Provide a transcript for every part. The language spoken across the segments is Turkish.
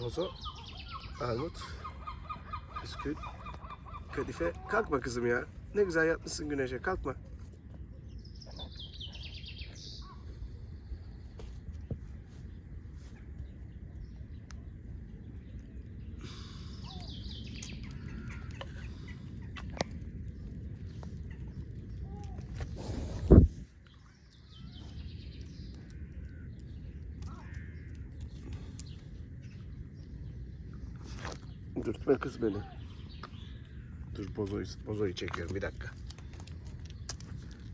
Bozo, Armut, Bisküvit, Kadife. Kalkma kızım ya. Ne güzel yatmışsın güneşe. Kalkma. Dürtme kız beni. Dur bozoyu, bozoyu çekiyorum bir dakika.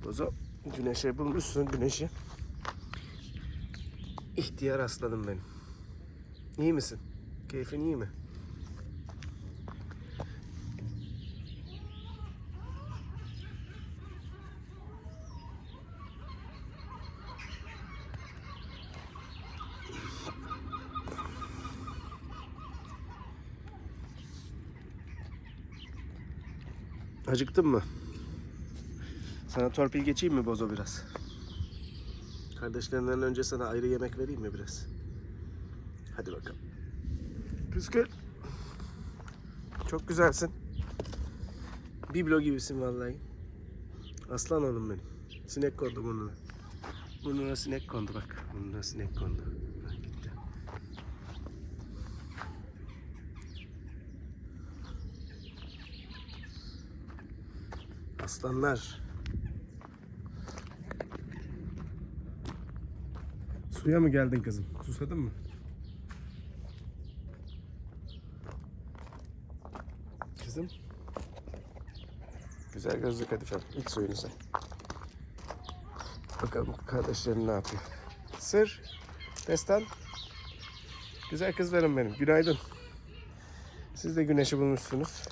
Bozo güneşe bulmuşsun güneşi. İhtiyar aslanım benim. İyi misin? Keyfin iyi mi? Acıktın mı? Sana torpil geçeyim mi Bozo biraz? Kardeşlerinden önce sana ayrı yemek vereyim mi biraz? Hadi bakalım. Püskül. Çok güzelsin. Biblo gibisin vallahi. Aslan oğlum benim. Sinek kondu burnuna. Burnuna sinek kondu bak. Burnuna sinek kondu. Aslanlar. Suya mı geldin kızım? Susadın mı? Kızım. Güzel gözlü kadifem. İlk suyunu sen. Bakalım kardeşlerin ne yapıyor. Sır. Destan. Güzel kızlarım benim. Günaydın. Siz de güneşi bulmuşsunuz.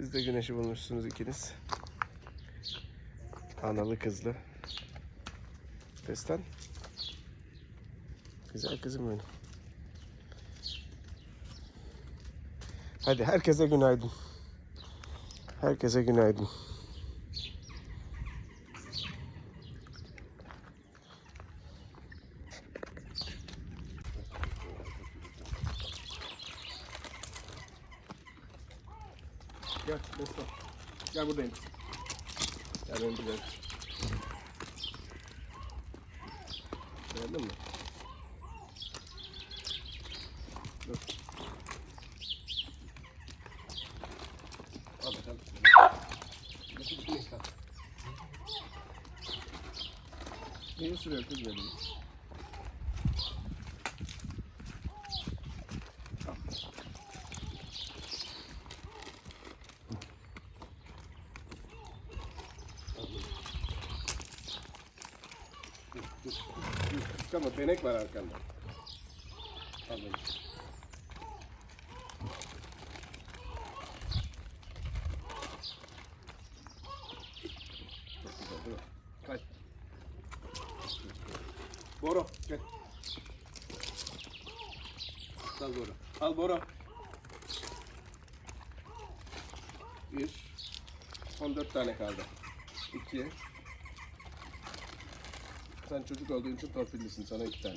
Siz de güneşi bulmuşsunuz ikiniz. Analı kızlı. Destan. Güzel kızım benim. Hadi herkese günaydın. Herkese günaydın. Gel, Destan. Gel buradayım. Gel benim güzel. Beğendin mi? Dur. Al bakalım. Nasıl şey kal? Neyi sürüyor kız benim? Dur. Kıskama, denek var arkanda. Al. Çok güzel değil mi? Kaç. Boro gel. Al Boro. Al Boro. Bir. 14 tane kaldı. İki. Sen çocuk olduğun için torpillisin. Sana iki tane.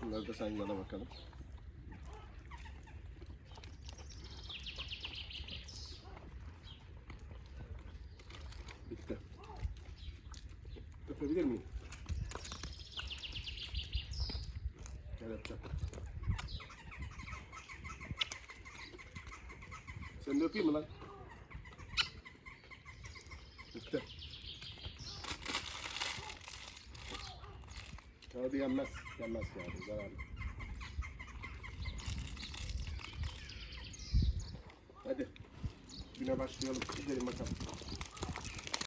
Şunları da sen yana bakalım. Bitti. Öpebilir miyim? Gel öpeceğim. Sen de öpeyim mi lan? Kağıdı yenmez. Yenmez kağıdı. Zararlı. Hadi. Güne başlayalım. Gidelim bakalım.